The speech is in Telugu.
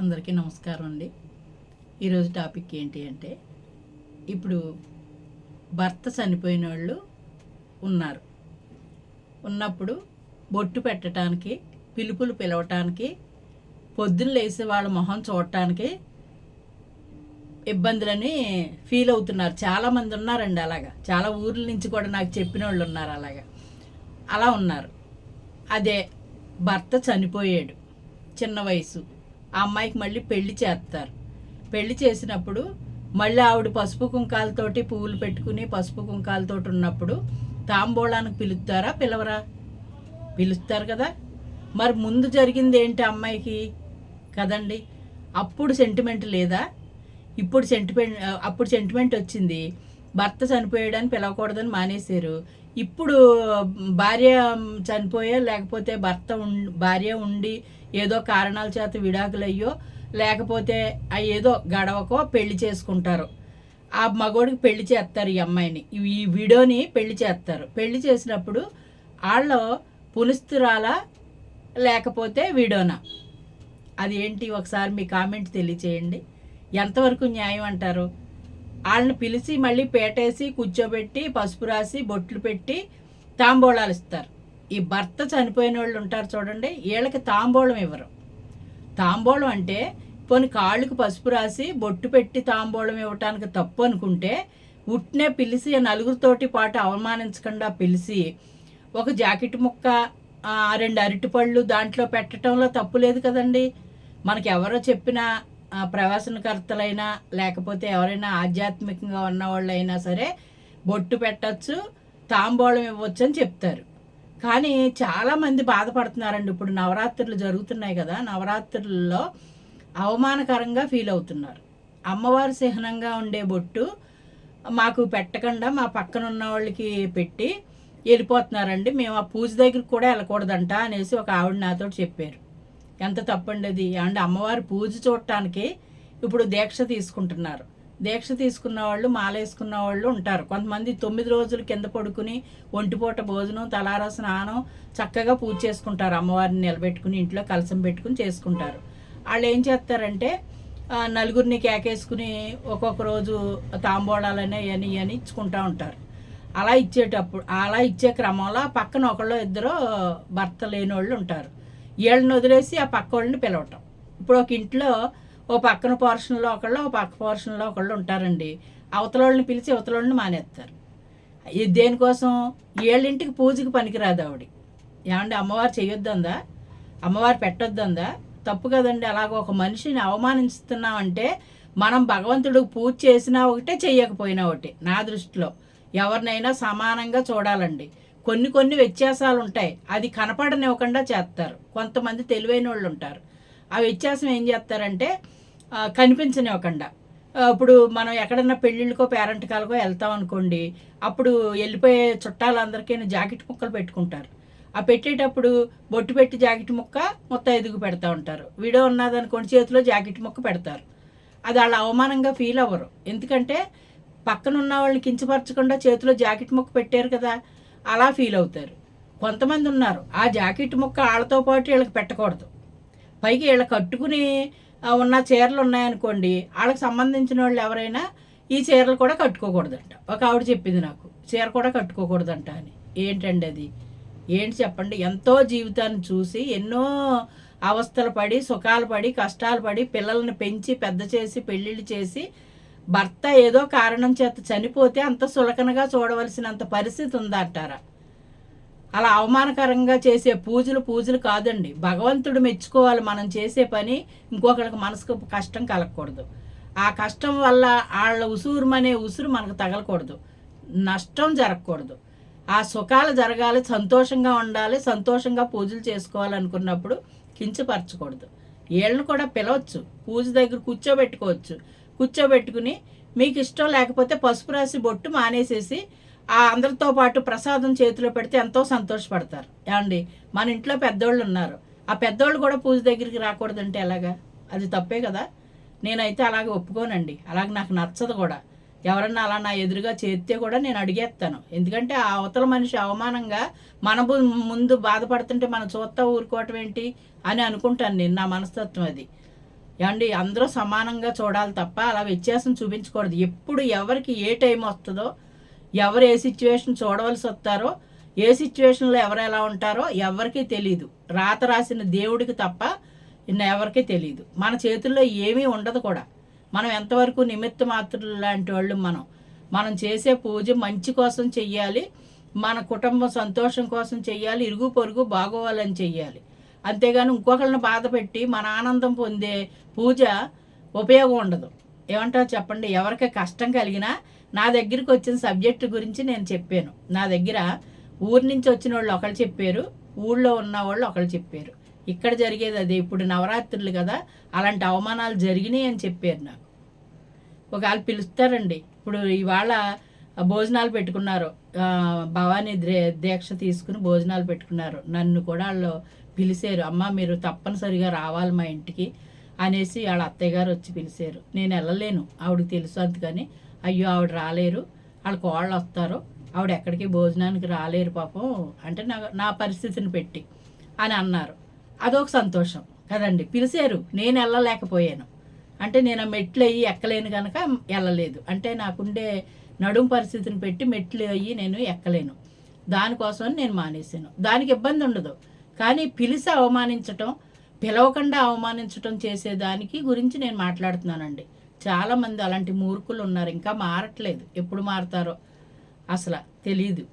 అందరికీ నమస్కారం అండి. ఈరోజు టాపిక్ ఏంటి అంటే ఇప్పుడు భర్త చనిపోయిన వాళ్ళు ఉన్నారు. ఉన్నప్పుడు బొట్టు పెట్టడానికి పిలుపులు పిలవటానికి పొద్దున్న లేసి వాళ్ళ మొహం చూడటానికి ఇబ్బందులని ఫీల్ అవుతున్నారు. చాలామంది ఉన్నారండి అలాగా. చాలా ఊర్ల నుంచి కూడా నాకు చెప్పిన వాళ్ళు ఉన్నారు అలాగా. అలా ఉన్నారు. అదే భర్త చనిపోయాడు. చిన్న వయసు. ఆ అమ్మాయికి మళ్ళీ పెళ్ళి చేస్తారు. పెళ్ళి చేసినప్పుడు మళ్ళీ ఆవిడ పసుపు కుంకాలతోటి పువ్వులు పెట్టుకుని పసుపు కుంకాలతోటి ఉన్నప్పుడు తాంబూలానికి పిలుస్తారా పిలవరా? పిలుస్తారు కదా. మరి ముందు జరిగింది ఏంటి అమ్మాయికి? కదండి అప్పుడు సెంటిమెంట్ లేదా? ఇప్పుడు సెంటిమెంట్ అప్పుడు సెంటిమెంట్ వచ్చింది. భర్త చనిపోయాడని పిలవకూడదని మానేశారు. ఇప్పుడు భార్య చనిపోయా లేకపోతే భర్త ఉం భార్య ఉండి ఏదో కారణాల చేత విడాకులయ్యో లేకపోతే ఏదో గడవకో పెళ్ళి చేసుకుంటారు. ఆ మగోడికి పెళ్ళి చేస్తారు ఈ అమ్మాయిని. ఈ- విడోని వీడియోని పెళ్ళి చేస్తారు. పెళ్ళి చేసినప్పుడు వాళ్ళు పునిస్తురాలా లేకపోతే వీడియోనా అది ఏంటి ఒకసారి మీ కామెంట్ తెలియచేయండి. ఎంతవరకు న్యాయం అంటారు? వాళ్ళని పిలిచి మళ్ళీ పేటేసి కూర్చోబెట్టి పసుపు రాసి బొట్లు పెట్టి తాంబూలాలు ఇస్తారు. ఈ భర్త చనిపోయిన వాళ్ళు ఉంటారు చూడండి వీళ్ళకి తాంబూలం ఇవ్వరు. తాంబూలం అంటే పోని కాళ్ళకు పసుపు రాసి బొట్టు పెట్టి తాంబూలం ఇవ్వటానికి తప్పు అనుకుంటే ఉట్నే పిలిచి నలుగురితోటి పాటు అవమానించకుండా పిలిచి ఒక జాకెట్ ముక్క ఆ, రెండు అరటిపళ్ళు దాంట్లో పెట్టడంలో తప్పు లేదు కదండి. మనకి ఎవరో చెప్పిన ప్రవాసనకర్తలైనా లేకపోతే ఎవరైనా ఆధ్యాత్మికంగా ఉన్న వాళ్ళైనా సరే బొట్టు పెట్టచ్చు తాంబూలం ఇవ్వచ్చు అని చెప్తారు. కానీ చాలామంది బాధపడుతున్నారండి. ఇప్పుడు నవరాత్రులు జరుగుతున్నాయి కదా నవరాత్రుల్లో అవమానకరంగా ఫీల్ అవుతున్నారు. అమ్మవారి చిహ్నంగా ఉండే బొట్టు మాకు పెట్టకుండా మా పక్కన ఉన్న వాళ్ళకి పెట్టి వెళ్ళిపోతున్నారండి. మేము ఆ పూజ దగ్గరికి కూడా వెళ్ళకూడదంట అనేసి ఒక ఆవిడ నాతో చెప్పారు. ఎంత తప్పండి అది? అంటే అమ్మవారి పూజ చూడటానికి ఇప్పుడు దీక్ష తీసుకుంటున్నారు. దీక్ష తీసుకున్న వాళ్ళు మాలేసుకున్న వాళ్ళు ఉంటారు. కొంతమంది తొమ్మిది రోజులు కింద పడుకుని ఒంటిపూట భోజనం తలారా స్నానం చక్కగా పూజ చేసుకుంటారు. అమ్మవారిని నిలబెట్టుకుని ఇంట్లో కలసం పెట్టుకుని చేసుకుంటారు. వాళ్ళు ఏం చేస్తారంటే నలుగురిని కేకేసుకుని ఒక్కొక్క రోజు తాంబూలాలని అని అని ఇచ్చుకుంటూ ఉంటారు. అలా ఇచ్చేటప్పుడు అలా ఇచ్చే క్రమంలో పక్కన ఒకళ్ళు ఇద్దరు భర్త లేని వాళ్ళు ఉంటారు. వీళ్ళని వదిలేసి ఆ పక్క వాళ్ళని పిలవటం. ఇప్పుడు ఒక ఇంట్లో ఓ పక్కన పోర్షన్లో ఒకళ్ళు ఓ పక్క పోర్షన్లో ఒకళ్ళు ఉంటారండి. అవతలోళ్ళని పిలిచి అవతలోళ్ళని మానేస్తారు. ఇది దేనికోసం? ఏళ్ళింటికి పూజకి పనికిరాదు ఆవిడ. ఏమంటే అమ్మవారు చేయొద్దందా అమ్మవారు పెట్టొద్దందా? తప్పు కదండి అలాగ ఒక మనిషిని అవమానిస్తున్నామంటే మనం భగవంతుడికి పూజ చేసినా ఒకటే చేయకపోయినా ఒకటి నా దృష్టిలో. ఎవరినైనా సమానంగా చూడాలండి. కొన్ని కొన్ని వ్యత్యాసాలు ఉంటాయి అది కనపడనివ్వకుండా చేస్తారు. కొంతమంది తెలివైన వాళ్ళు ఉంటారు ఆ వ్యత్యాసం ఏం చేస్తారంటే కనిపించనివ్వకుండా. ఇప్పుడు మనం ఎక్కడన్నా పెళ్ళిళ్ళకో పేరెంట్కాలకో వెళ్తాం అనుకోండి అప్పుడు వెళ్ళిపోయే చుట్టాలందరికీ జాకెట్ ముక్కలు పెట్టుకుంటారు. ఆ పెట్టేటప్పుడు బొట్టు పెట్టి జాకెట్ ముక్క మొత్తం ఎదుగు పెడతా ఉంటారు. వీడియో ఉన్నదనుకోండి చేతిలో జాకెట్ ముక్క పెడతారు. అది వాళ్ళు అవమానంగా ఫీల్ అవ్వరు. ఎందుకంటే పక్కన ఉన్న వాళ్ళని కించపరచకుండా చేతిలో జాకెట్ ముక్క పెట్టారు కదా అలా ఫీల్ అవుతారు. కొంతమంది ఉన్నారు ఆ జాకెట్ ముక్క వాళ్ళతో పాటు వీళ్ళకి పెట్టకూడదు. పైకి వీళ్ళ కట్టుకుని ఉన్న చీరలు ఉన్నాయనుకోండి వాళ్ళకి సంబంధించిన వాళ్ళు ఎవరైనా ఈ చీరలు కూడా కట్టుకోకూడదంట. ఒక ఆవిడ చెప్పింది నాకు చీర కూడా కట్టుకోకూడదంట అని. ఏంటండి అది? ఏంటి చెప్పండి? ఎంతో జీవితాన్ని చూసి ఎన్నో అవస్థలు పడి సుఖాలు పడి కష్టాలు పడి పిల్లల్ని పెంచి పెద్ద చేసి పెళ్ళిళ్ళు చేసి భర్త ఏదో కారణం చేత చనిపోతే అంత సులకనగా చూడవలసినంత పరిస్థితి ఉందంటారా? అలా అవమానకరంగా చేసే పూజలు పూజలు కాదండి. భగవంతుడు మెచ్చుకోవాలి మనం చేసే పని ఇంకొకరికి మనసుకు కష్టం కలగకూడదు. ఆ కష్టం వల్ల వాళ్ళ ఉసూరుమనే ఉసురు మనకు తగలకూడదు. నష్టం జరగకూడదు. ఆ సుఖాలు జరగాలి సంతోషంగా ఉండాలి సంతోషంగా పూజలు చేసుకోవాలనుకున్నప్పుడు కించపరచకూడదు. వీళ్ళని కూడా పిలవచ్చు పూజ దగ్గర కూర్చోబెట్టుకోవచ్చు. కూర్చోబెట్టుకుని మీకు ఇష్టం లేకపోతే పసుపు రాసి బొట్టు మానేసేసి ఆ అందరితో పాటు ప్రసాదం చేతిలో పెడితే ఎంతో సంతోషపడతారు. ఏమండి? మన ఇంట్లో పెద్దోళ్ళు ఉన్నారు. ఆ పెద్దోళ్ళు కూడా పూజ దగ్గరికి రాకూడదంటే ఎలాగా? అది తప్పే కదా? నేనైతే అలాగే ఒప్పుకోనండి. అలాగే నాకు నచ్చదు కూడా. ఎవరన్నా అలా నా ఎదురుగా చేస్తే కూడా నేను అడిగేస్తాను. ఎందుకంటే ఆ అవతల మనిషి అవమానంగా మన ముందు బాధపడుతుంటే మనం చూస్తా ఊరుకోవటం ఏంటి అని అనుకుంటాను నేను. నా మనస్తత్వం అది. ఏమండి? అందరూ సమానంగా చూడాలి తప్ప అలా వ్యత్యాసం చూపించకూడదు. ఎప్పుడు ఎవరికి ఏ టైం వస్తుందో ఎవరు ఏ సిచ్యువేషన్ చూడవలసి వస్తారో ఏ సిచ్యువేషన్లో ఎవరు ఎలా ఉంటారో ఎవరికీ తెలియదు రాత రాసిన దేవుడికి తప్ప ఎవరికీ తెలియదు మన చేతుల్లో ఏమీ ఉండదు కూడా. మనం ఎంతవరకు నిమిత్త మాత్రులు లాంటి వాళ్ళు మనం. మనం చేసే పూజ మంచి కోసం చెయ్యాలి. మన కుటుంబం సంతోషం కోసం చెయ్యాలి. ఇరుగు పొరుగు బాగోవాలని చెయ్యాలి. అంతేగాని ఇంకొకళ్ళని బాధ పెట్టి మన ఆనందం పొందే పూజ ఉపయోగం ఉండదు. ఏమంటారు చెప్పండి? ఎవరికి కష్టం కలిగినా నా దగ్గరికి వచ్చిన సబ్జెక్టు గురించి నేను చెప్పాను. నా దగ్గర ఊరి నుంచి వచ్చిన వాళ్ళు ఒకళ్ళు చెప్పారు ఊళ్ళో ఉన్న వాళ్ళు ఒకళ్ళు చెప్పారు. ఇక్కడ జరిగేది అదే ఇప్పుడు నవరాత్రులు కదా అలాంటి అవమానాలు జరిగినాయి అని చెప్పారు నాకు. ఒకవేళ పిలుస్తారండి. ఇప్పుడు ఇవాళ భోజనాలు పెట్టుకున్నారు. భవానీ ద్రే- దీక్ష తీసుకుని భోజనాలు పెట్టుకున్నారు. నన్ను కూడా వాళ్ళు పిలిచారు. అమ్మ మీరు తప్పనిసరిగా రావాలి మా ఇంటికి అనేసి వాళ్ళ అత్తయ్య గారు వచ్చి పిలిచారు. నేను వెళ్ళలేను. ఆవిడకి తెలుసు అందుకని అయ్యో ఆవిడ రాలేరు. వాళ్ళ కోళ్ళు వస్తారు. ఆవిడ ఎక్కడికి భోజనానికి రాలేరు పాపం. అంటే నా నా పరిస్థితిని పెట్టి అని అన్నారు. అదొక సంతోషం కదండి. పిలిచారు. నేను వెళ్ళలేకపోయాను. అంటే నేను ఆ మెట్లు అయ్యి ఎక్కలేను కనుక వెళ్ళలేదు. అంటే నాకుండే నడుం పరిస్థితిని పెట్టి మెట్లు అయ్యి నేను ఎక్కలేను. దానికోసం నేను మానేశాను. దానికి ఇబ్బంది ఉండదు. కానీ పిలిచి అవమానించటం పిలవకుండా అవమానించటం చేసేదానికి గురించి నేను మాట్లాడుతున్నానండి. చాలామంది అలాంటి మూర్ఖులు ఉన్నారు. ఇంకా మారట్లేదు. ఎప్పుడు మారతారో అసలు తెలీదు.